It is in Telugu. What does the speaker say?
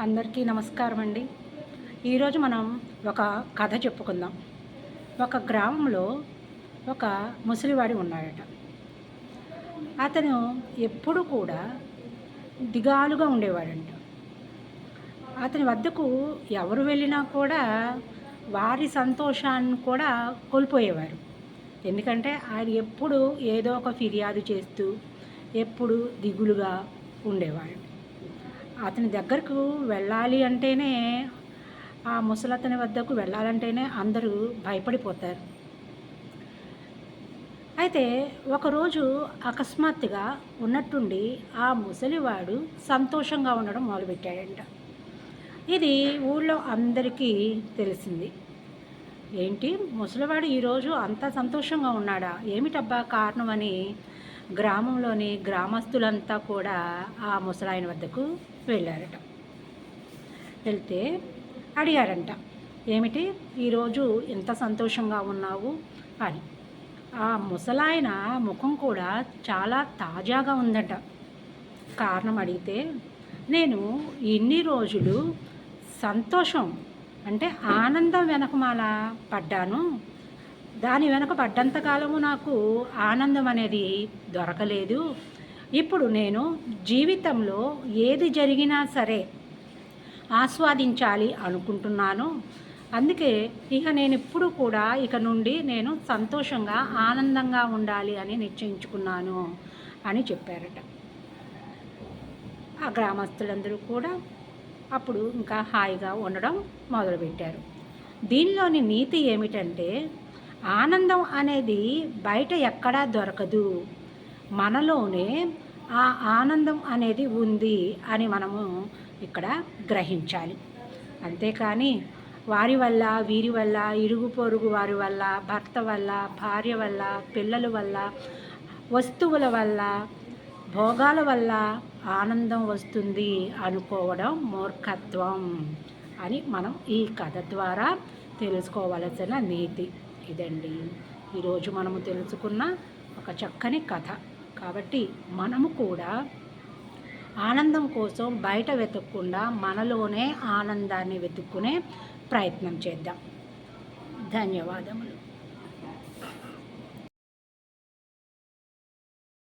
అందరికీ నమస్కారం అండి. ఈరోజు మనం ఒక కథ చెప్పుకుందాం. ఒక గ్రామంలో ఒక ముసలివాడి ఉన్నాడట. అతను ఎప్పుడు కూడా దిగాలుగా ఉండేవాడంట. అతని వద్దకు ఎవరు వెళ్ళినా కూడా వారి సంతోషాన్ని కూడా కోల్పోయేవారు. ఎందుకంటే ఆయన ఎప్పుడు ఏదో ఒక ఫిర్యాదు చేస్తూ ఎప్పుడు దిగులుగా ఉండేవాడు. అతని దగ్గరకు వెళ్ళాలి అంటేనే ఆ ముసలతని వద్దకు వెళ్ళాలంటేనే అందరూ భయపడిపోతారు. అయితే ఒకరోజు అకస్మాత్తుగా ఉన్నట్టుండి ఆ ముసలివాడు సంతోషంగా ఉండడం మొదలుపెట్టాడంట. ఇది ఊళ్ళో అందరికీ తెలిసింది. ఏంటి? ముసలివాడు ఈరోజు అంత సంతోషంగా ఉన్నాడా? ఏమిటబ్బా కారణం అని గ్రామంలోని గ్రామస్తులంతా కూడా ఆ ముసలాయన వద్దకు వెళ్ళారట. వెళ్తే అడిగారంట ఏమిటి? ఈరోజు ఎంత సంతోషంగా ఉన్నావు? అని. ఆ ముసలాయన ముఖం కూడా చాలా తాజాగా ఉందట. కారణం అడిగితే నేను ఇన్ని రోజులు సంతోషం అంటే ఆనందం వెనకమాల పడ్డాను. దాని వెనక పడ్డంతకాలము నాకు ఆనందం అనేది దొరకలేదు. ఇప్పుడు నేను జీవితంలో ఏది జరిగినా సరే ఆస్వాదించాలి అనుకుంటున్నాను. అందుకే ఇక నేను ఇప్పుడు కూడా ఇక నుండి నేను సంతోషంగా ఆనందంగా ఉండాలి అని నిశ్చయించుకున్నాను అని చెప్పారట. ఆ గ్రామస్తులందరూ కూడా అప్పుడు ఇంకా హాయిగా ఉండడం మొదలుపెట్టారు. దీనిలోని నీతి ఏమిటంటే ఆనందం అనేది బయట ఎక్కడా దొరకదు. మనలోనే ఆ ఆనందం అనేది ఉంది అని మనము ఇక్కడ గ్రహించాలి. అంతేకాని వారి వల్ల వీరి వల్ల ఇరుగు పొరుగు వారి వల్ల భర్త వల్ల భార్య వల్ల పిల్లల వల్ల వస్తువుల వల్ల భోగాల వల్ల ఆనందం వస్తుంది అనుకోవడం మూర్ఖత్వం అని మనం ఈ కథ ద్వారా తెలుసుకోవలసిన నీతి. ఇదండి. ఈరోజు మనము తెలుసుకున్న ఒక చక్కని కథ. కాబట్టి మనము కూడా ఆనందం కోసం బయట వెతకకుండా మనలోనే ఆనందాన్ని వెతుక్కునే ప్రయత్నం చేద్దాం. ధన్యవాదములు.